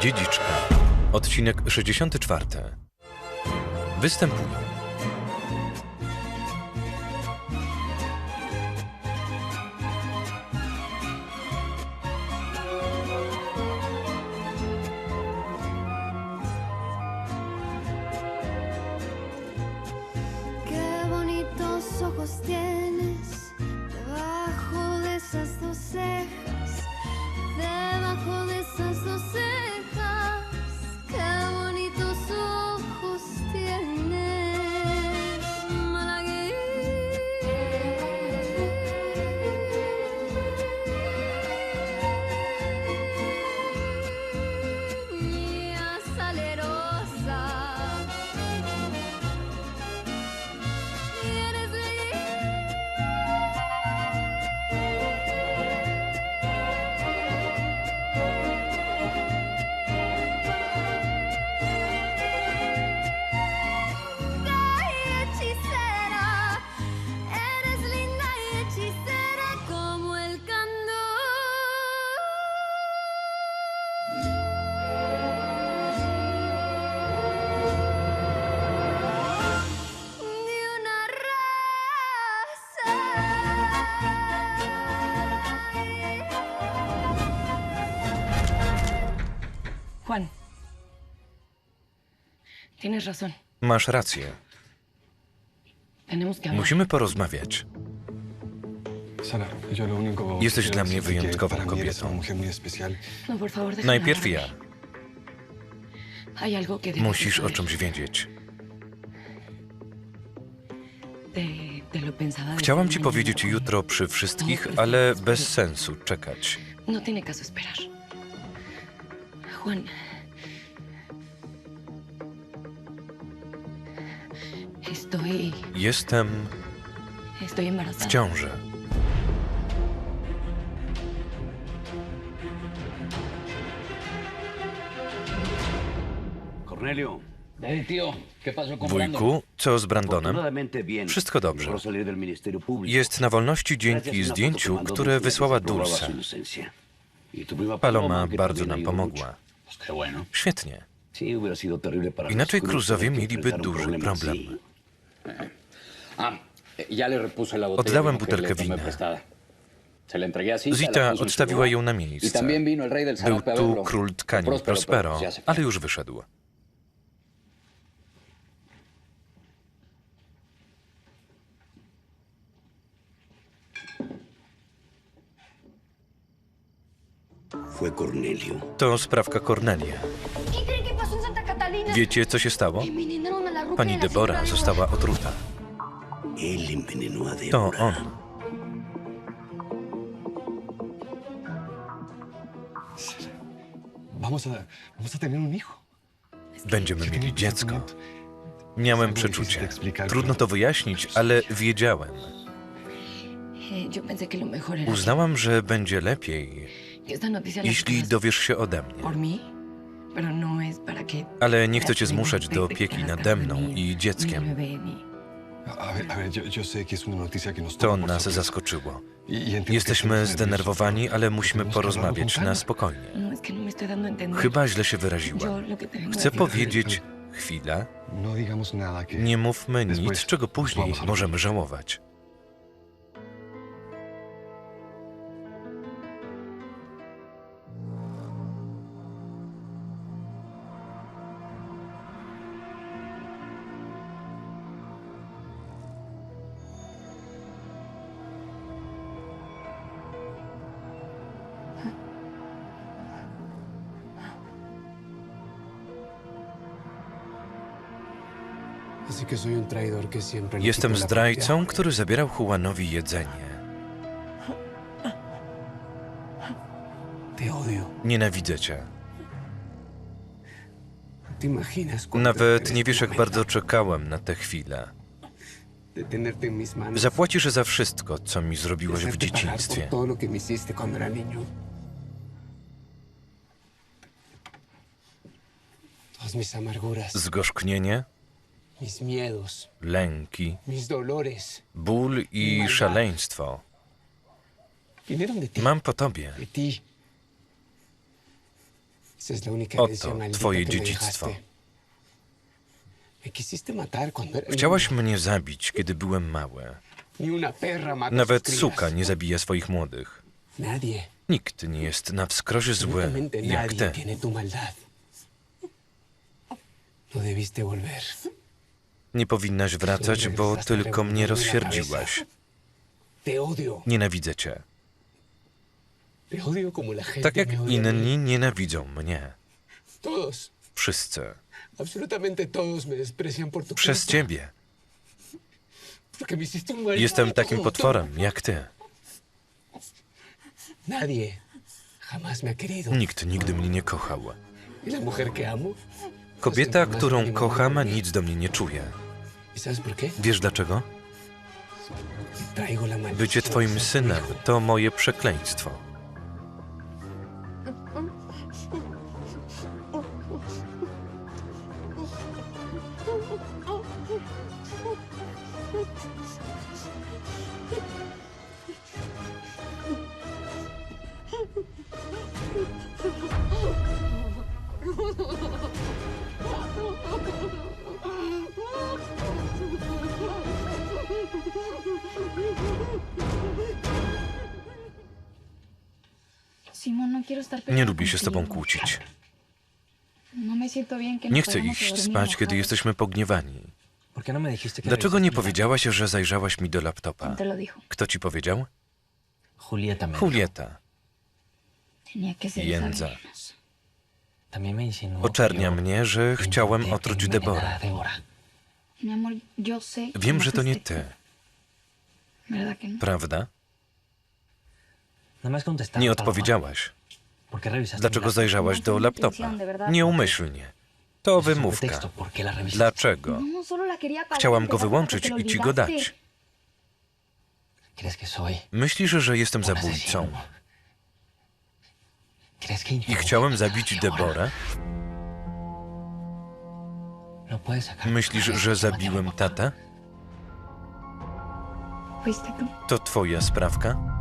Dziedziczka. Odcinek 64. Występują Masz rację. Musimy porozmawiać. Jesteś dla mnie wyjątkową kobietą. No, Najpierw ja. Musisz o czymś wiedzieć. Chciałam ci powiedzieć jutro przy wszystkich, ale bez sensu czekać. No tiene caso esperar. Juan. Jestem w ciąży. Cornelio, Hey, tío, ¿qué pasó con Brandon? Wujku, co z Brandonem? Wszystko dobrze. Jest na wolności dzięki zdjęciu, które Dulce, wysłała Dulce. Y Paloma bardzo nam pomogła. Świetnie. Inaczej Cruzowie mieliby duży problem. Oddałem que butelkę wina. Zita. odstawiła ją na Y miejsce. del Był tu król tkanin Próspero, Prospero, ale już wyszedł. Fue Cornelio. To sprawka Cornelia. ¿Qué creen que pasó en Santa Catalina? Wiecie, co się stało? Pani Debora została otruta. To on. Będziemy mieli dziecko. Miałem przeczucie. Trudno to wyjaśnić, ale wiedziałem. Eh. Uznałam, że będzie lepiej, jeśli dowiesz się ode mnie. Ale nie chcę cię zmuszać do opieki nade mną i el dzieckiem. To nas zaskoczyło. Y- y Jesteśmy zdenerwowani, ale musimy hablarlo porozmawiać na spokojnie. No, no. Chyba źle się wyraziłem. Chcę powiedzieć. No que... Nie mówmy nic, czego później możemy żałować. Jestem zdrajcą, który zabierał Juanowi jedzenie. Nienawidzę cię. ¿Te imaginas cuánto Nawet nie wiesz, jak bardzo czekałem na tę chwilę. Zapłacisz za wszystko, co mi zrobiłeś w dzieciństwie. Zgorzknienie, lęki, ból i szaleństwo. Mam po tobie. Oto twoje dziedzictwo. Chciałaś mnie zabić, kiedy byłem mały. Nawet suka nie zabija swoich młodych. Nikt nie jest na wskroś zły jak ty. No debiste volver. Nie powinnaś wracać, bo tylko mnie rozsierdziłaś. Nienawidzę cię. Tak jak inni nienawidzą mnie. Wszyscy. Przez ciebie. Jestem takim potworem jak ty. Nikt nigdy mnie nie kochał. Kobieta, którą kocham, nic do mnie nie czuje. ¿Y? Wiesz dlaczego? Bycie twoim synem to moje przekleństwo. Nie peleada lubię się z tobą kłócić. No que Nie chcę iść spać, kiedy jesteśmy pogniewani. ¿Por qué no Dlaczego nie powiedziałaś, że zajrzałaś mi do laptopa? Kto ci powiedział? Julieta Jędza. Oczernia mnie, że chciałem otruć que Wiem, no że to nie ty, tú. ¿Verdad que no? prawda? No me has contestado. Nie odpowiedziałaś. ¿Por qué revisaste mi Dlaczego zajrzałaś do laptopa? Nieumyślnie. To wymówka. Dlaczego? No, apagar Chciałam go wyłączyć i ci go dać. ¿Crees que soy Myślisz, że jestem zabójcą i chciałem zabić? Deborę? No Myślisz, że zabiłem tatę? To twoja sprawka?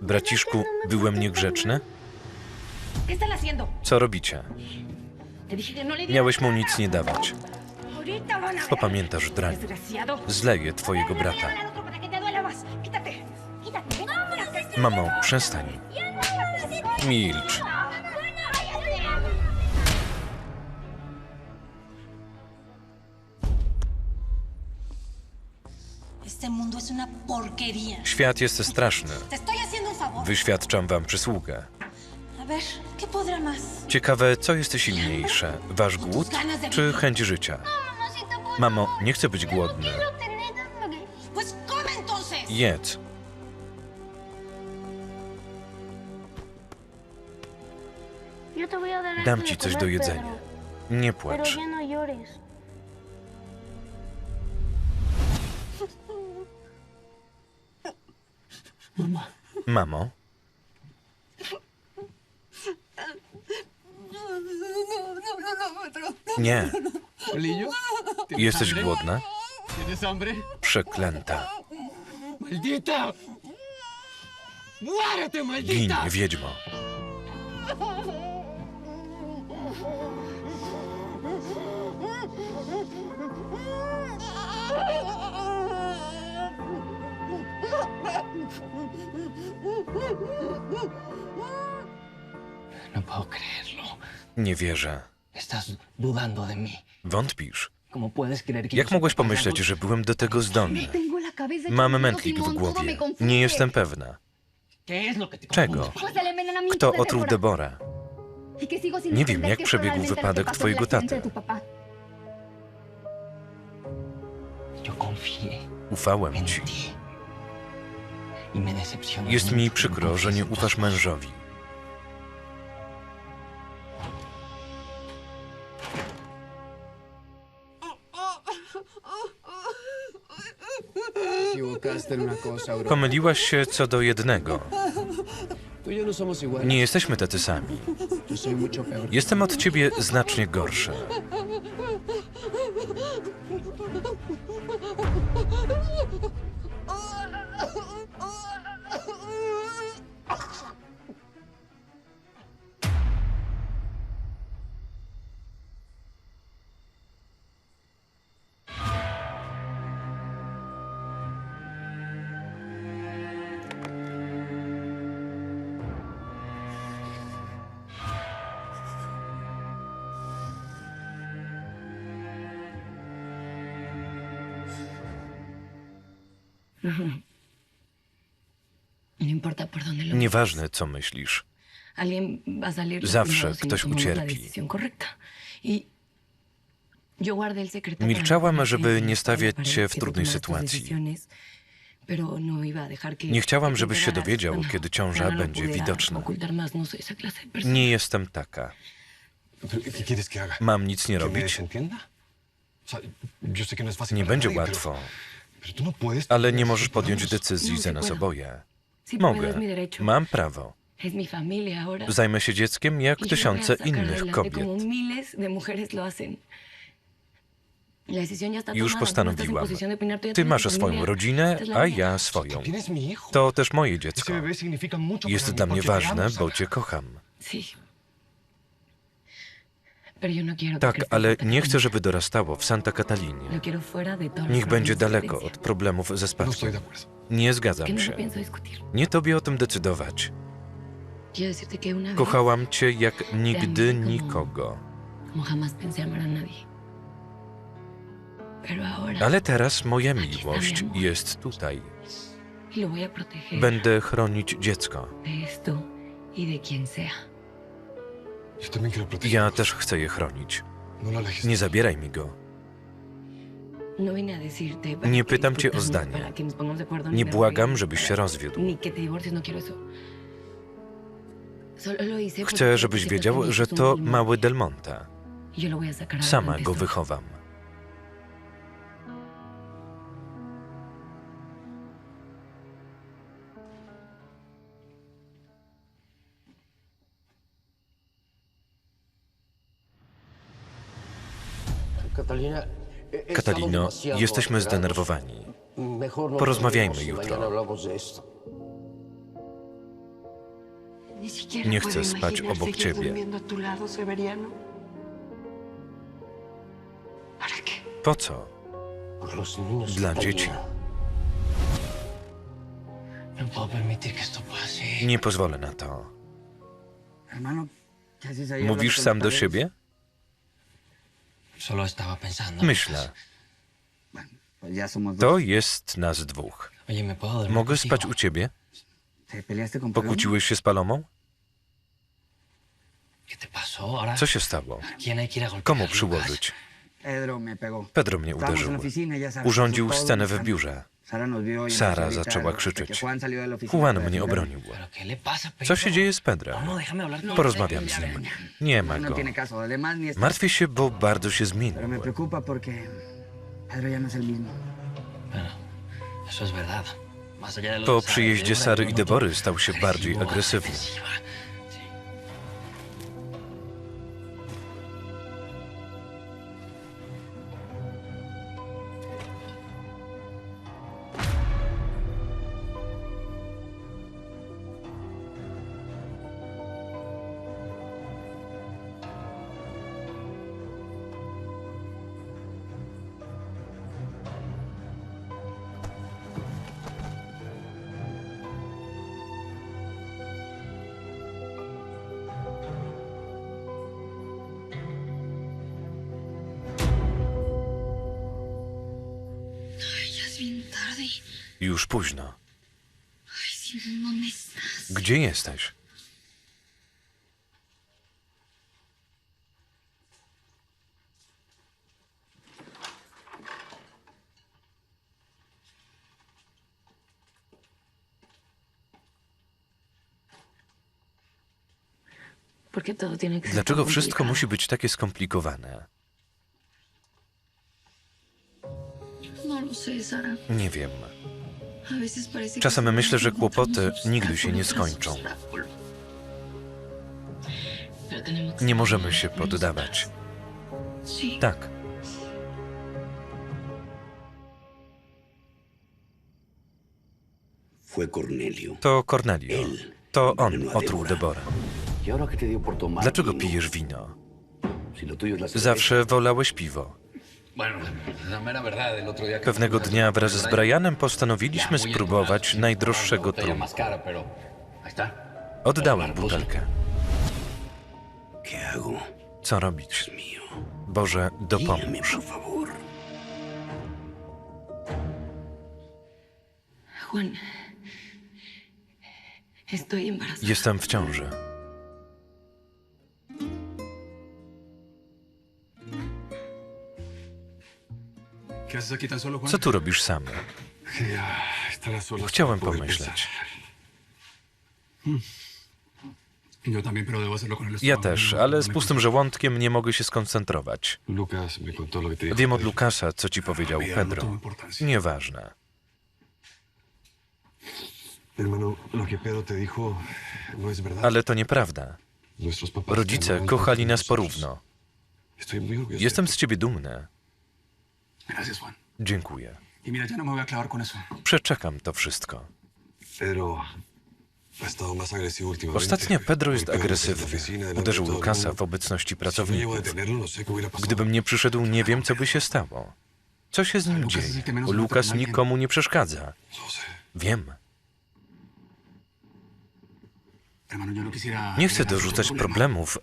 Braciszku, byłem niegrzeczny? Co robicie? No Miałeś mu nic nie dawać. Popamiętasz, drań. Zleję twojego brata. Mamo, przestań. Milcz. Świat jest straszny. Wyświadczam wam przysługę. Ciekawe, co jest silniejsze? Wasz głód czy chęć życia? Mamo, nie chcę być głodny. Jedz. Dam ci coś do jedzenia. Nie płacz. Mamo, nie. Polillo, ¿tienes Jesteś głodna? Przeklęta. ¡Maldita! ¡Muérete, Gin, wiedźmo. Nie wierzę. Estás dudando de mí. Wątpisz? ¿Cómo puedes creer que Jak soy mogłeś capaz de pomyśleć, że byłem do tego zdolny? Tengo la cabeza Mam mętlik w todo me głowie. Nie jestem pewna. ¿Qué es lo que te Czego? Kto otruł. Deborę? Y sin Nie wiem, jak przebiegł wypadek twojego taty. Yo confié Ufałem ci. ti. Y me decepcionó Jest mi mucho przykro, że nie ufasz mężowi. Pomyliłaś się co do jednego. No. Nie jesteśmy tacy sami. Jestem od ciebie znacznie gorszy. Nieważne, co myślisz. Zawsze no ktoś ucierpi. Y Milczałam, no żeby nie stawiać cię w trudnej sytuacji. no Nie chciałam, żebyś się dowiedział, No, kiedy ciąża lo będzie widoczna. no. Nie jestem taka. ¿Pero ¿Qué quieres que haga? Mam nic nie ¿Que me robić. no Nie będzie łatwo. Ale nie możesz podjąć decyzji za nas oboje. Mogę. Mam prawo. Zajmę się dzieckiem jak Y tysiące innych kobiet. Już no postanowiłam. Ty masz swoją rodzinę, a ja swoją. To też moje dziecko. Jest dla mnie ważne, bo cię kocham. Sí. Pero yo no quiero que Tak, crezca ale nie chcę, żeby dorastało w Santa Catalinie. Niech będzie daleko od problemów ze No spadkiem. Nie zgadzam no się. Nie tobie o tym decydować. Kochałam cię jak nigdy nikogo. Ale teraz moja miłość jest tutaj. y Będę chronić dziecko. Ja też chcę je chronić. No alejes. Nie zabieraj mi go. No Nie pytam cię o zdanie. Nie błagam, żebyś się rozwiódł. No Chcę, żebyś wiedział, że to mały Del Monte. Sama go wychowam. Katalino, jesteśmy zdenerwowani. Porozmawiajmy jutro. Nie chcę spać obok ciebie. Po co? Dla dzieci. Nie pozwolę na to. Hermano, ¿qué haces ahí Mówisz sam do siebie? Solo estaba pensando. Myślę. To jest nas dwóch. Oye, ¿me puedo dormir Mogę spać u ciebie? Pokłóciłeś się z Palomą? Co się stało? ¿Quién hay que ir a golpear, Komu przyłożyć? Pedro mnie uderzył. Urządził scenę w biurze. Sara y zaczęła que krzyczeć. Juan mnie obronił. ¿Pero qué le pasa, Pedro? Co się dzieje z con Porozmawiam él. z nim. Nie ma No go. ni está... Martwię się, bo bardzo się zmienił. Pedro no Po y przyjeździe Sary i Debory stał się bardziej agresywny. Już późno. Gdzie jesteś? ¿Por qué todo tiene que ser Dlaczego wszystko musi być takie skomplikowane? Nie wiem. Czasem myślę, że kłopoty nigdy się nie skończą. Nie możemy się poddawać. Tak. To Cornelio. To on otruł Deborę. ¿Y? Dlaczego pijesz wino? Zawsze wolałeś piwo. Pewnego dnia wraz z Brianem postanowiliśmy spróbować najdroższego trunku. Oddałem butelkę. Co robić? Boże, dopomóż. Jestem w ciąży. Co tu robisz sam? Chciałem pomyśleć. con el Ja też, No, ale no z pustym żołądkiem nie mogę się skoncentrować. Wiem od. Lukasa, co ci powiedział no Pedro. Nieważne. No. Ale to nieprawda. Rodzice kochali nas porówno. Jestem z ciebie dumny. Gracias, Juan. Dziękuję. Y mira, ya no me voy a clavar con eso. Przeczekam to wszystko. Ostatnio Pedro jest agresywny. delante Uderzył de todo el Lukasa w obecności no pracowników. no. Gdybym nie przyszedł, nie wiem, co by się stało. Co się z nim dzieje? Bo Lukas nikomu nie przeszkadza. No. Wiem. No. Nie chcę dorzucać problemów,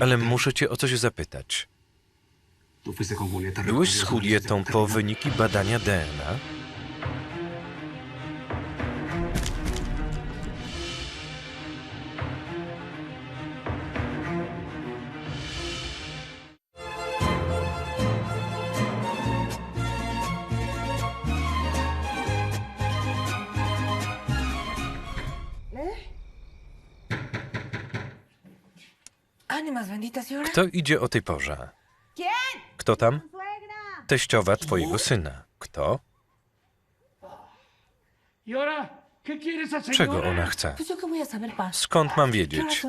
ale muszę cię o coś zapytać. Byłeś z Julietą po wyniki badania DNA? Kto idzie o tej porze? Kto tam? Teściowa twojego syna. Kto? Czego ona chce? Skąd mam ¿Qué horas wiedzieć?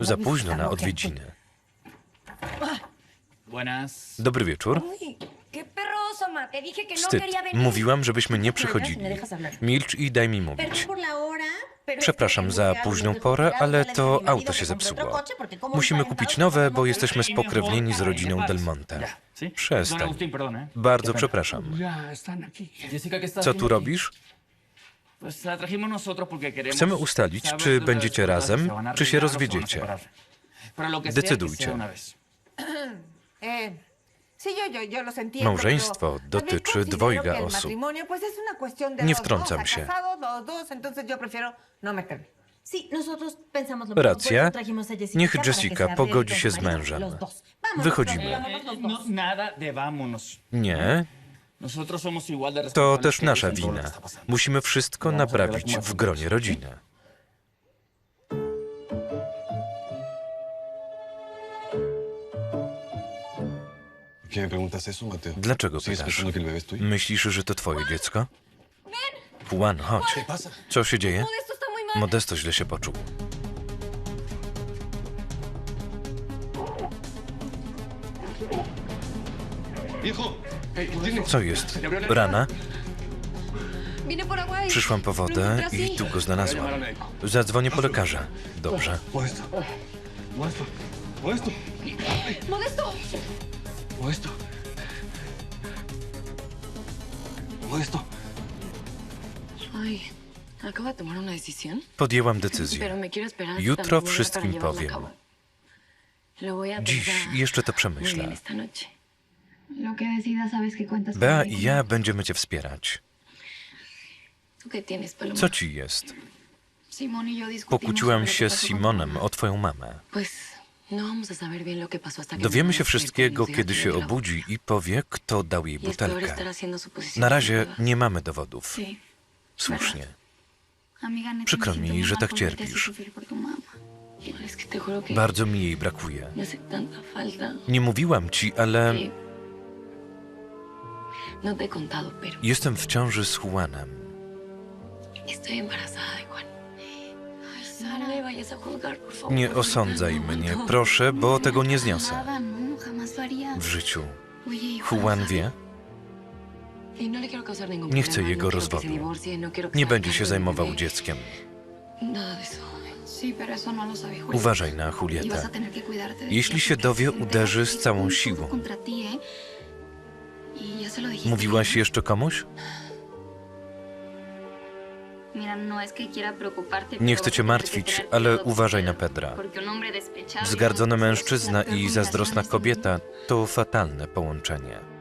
Za późno na odwiedziny. Dobry wieczór. No Wstyd. Mówiłam, żebyśmy nie przychodzili. Milcz i daj mi mówić. Przepraszam za późną porę, ale to auto się zepsuło. Musimy kupić nowe, bo jesteśmy spokrewnieni z rodziną Del Monte. Przestań. Bardzo przepraszam. Co tu robisz? Chcemy ustalić, czy będziecie razem, czy się rozwiedziecie. Decydujcie. Małżeństwo dotyczy dwojga osób. Nie ¿no? wtrącam się. no Racja. Niech Jessica pogodzi się z mężem. Wychodzimy. de vámonos. Nie, to też nasza wina. Musimy wszystko naprawić w gronie rodziny. Dlaczego ¿Sigues pytasz? Myślisz, że to twoje dziecko? Juan, chodź. Co się dzieje? Modesto źle się poczuł. Co jest? Rana? Y... Przyszłam po wodę i tu go znalazłam. Zadzwonię po lekarza. Dobrze. Modesto. Modesto. Modesto. Ay. Podjęłam decyzję. Jutro wszystkim powiem. Dziś jeszcze to przemyślę. Bea i ja będziemy cię wspierać. Co ci jest? Y Pokłóciłam się z Simonem o twoją mamę. No Dowiemy mi się wszystkiego, y kiedy się obudzi i powie, kto dał jej. Y butelkę. Na razie nie mamy dowodów. Słusznie. Przykro mi, że tak así cierpisz. Bardzo mi jej brakuje. Nie mówiłam ci, ale No jestem w ciąży z Juanem. Nie osądzaj mnie, proszę, bo tego nie zniosę. W życiu. Oye, ¿y Juan wie? No Nie chcę jego rozwodu. no Nie będzie się zajmował dzieckiem. No. Uważaj na Julietę. Jeśli się dowie, uderzy z całą siłą. ¿eh? Y. Mówiłaś jeszcze komuś? Nie pero chcę cię martwić, ale uważaj na Pedra. Wzgardzony mężczyzna i zazdrosna kobieta to fatalne połączenie.